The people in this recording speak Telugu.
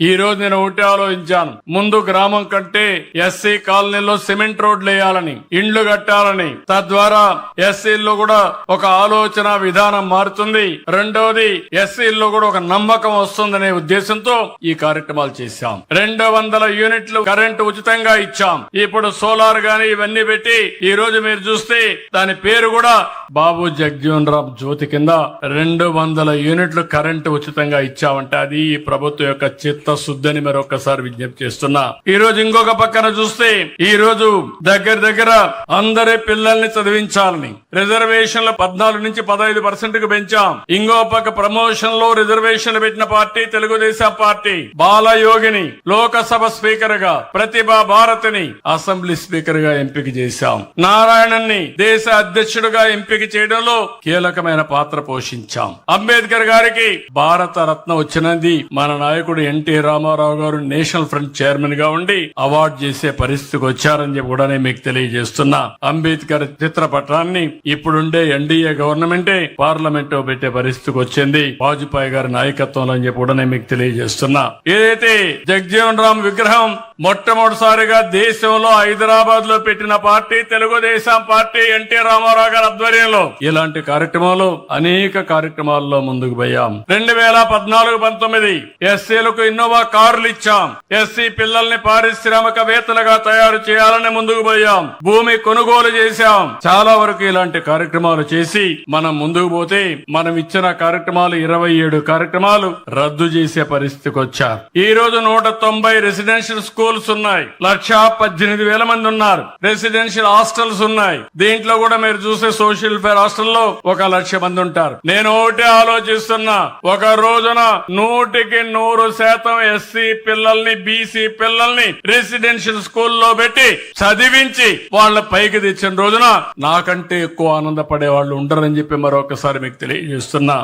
ఈ రోజు నేను ఒకటే ఆలోచించాను. ముందు గ్రామం కంటే ఎస్సీ కాలనీలో సిమెంట్ రోడ్లు వేయాలని ఇండ్లు కట్టాలని. తద్వారా ఎస్సీల్లో కూడా ఒక ఆలోచన విధానం మారుతుంది. రెండవది ఎస్సీల్లో కూడా ఒక నమ్మకం వస్తుందనే ఉద్దేశంతో ఈ కార్యక్రమాలు చేశాం. రెండు వందల యూనిట్లు కరెంటు ఉచితంగా ఇచ్చాం. ఇప్పుడు సోలార్ గాని ఇవన్నీ పెట్టి ఈ రోజు మీరు చూస్తే దాని పేరు కూడా బాబు జగ్జీవన్ రామ్ జ్యోతి కింద రెండు వందల యూనిట్లు కరెంటు ఉచితంగా ఇచ్చామంటే అది ఈ ప్రభుత్వం యొక్క చిత్తశుద్ధి అని మరొకసారి విజ్ఞప్తి చేస్తున్నా. ఈ రోజు ఇంకొక పక్కన చూస్తే ఈ రోజు దగ్గర దగ్గర అందరి పిల్లల్ని చదివించాలని రిజర్వేషన్ల పద్నాలుగు నుంచి పదహైదు పర్సెంట్కు పెంచాం. ఇంకో పక్క ప్రమోషన్లో రిజర్వేషన్లు పెట్టిన పార్టీ తెలుగుదేశం పార్టీ. బాలయోగిని లోకసభ స్పీకర్గా ప్రతిభా భారతిని అసెంబ్లీ స్పీకర్గా ఎంపిక చేశాం. నారాయణన్ని దేశ అధ్యక్షుడిగా ఎంపిక చేయడంలో కీలకమైన పాత్ర పోషించాం. అంబేద్కర్ గారికి భారత రత్న వచ్చినది మన నాయకుడు ఎన్టీ రామారావు గారు నేషనల్ ఫ్రంట్ చైర్మన్గా ఉండి అవార్డు చేసే పరిస్థితికి వచ్చారని చెప్పి కూడా నేను మీకు తెలియజేస్తున్నా. అంబేద్కర్ చిత్రపటాన్ని ఇప్పుడుండే ఎన్డీఏ గవర్నమెంటే పార్లమెంట్లో పెట్టే పరిస్థితికి వచ్చింది. వాజ్పేయి గారి నాయకత్వంలో అని చెప్పి కూడా నేను మీకు తెలియజేస్తున్నా. ఏదైతే జగ్జీవన్ రామ్ విగ్రహం మొట్టమొదటిసారిగా దేశంలో హైదరాబాద్లో పెట్టిన party Telugu Desam party N T Rama Rao గారి ఆధ్వర్యంలో. ఇలాంటి కార్యక్రమాలు అనేక కార్యక్రమాల్లో ముందుకు పోయాం. రెండు వేల పద్నాలుగు పంతొమ్మిది ఎస్సీలకు ఇన్నోవా కార్లు ఇచ్చాం. ఎస్సీ పిల్లల్ని పారిశ్రామికవేత్తలుగా తయారు చేయాలని ముందుకు పోయాం. భూమి కొనుగోలు చేశాం. చాలా వరకు ఇలాంటి కార్యక్రమాలు చేసి మనం ముందుకు పోతే మనం ఇచ్చిన కార్యక్రమాలు ఇరవై ఏడు కార్యక్రమాలు రద్దు చేసే పరిస్థితికి వచ్చాం. ఈ రోజు నూట తొంభై రెసిడెన్షియల్ స్కూల్ స్కూల్స్ ఉన్నాయి లక్షా పద్దెనిమిది వేల మంది ఉన్నారు. రెసిడెన్షియల్ హాస్టల్స్ ఉన్నాయి. దీంట్లో కూడా మీరు చూసే సోషల్ ఫేర్ హాస్టల్లో ఒక లక్ష మంది ఉంటారు. నేను ఒకటే ఆలోచిస్తున్నా. ఒక రోజున నూటికి నూరు శాతం ఎస్సీ పిల్లల్ని బీసీ పిల్లల్ని రెసిడెన్షియల్ స్కూల్లో పెట్టి చదివించి వాళ్ళ పైకి తెచ్చిన రోజున నాకంటే ఎక్కువ ఆనందపడే వాళ్ళు ఉండరని చెప్పి మరొకసారి మీకు తెలియజేస్తున్నా.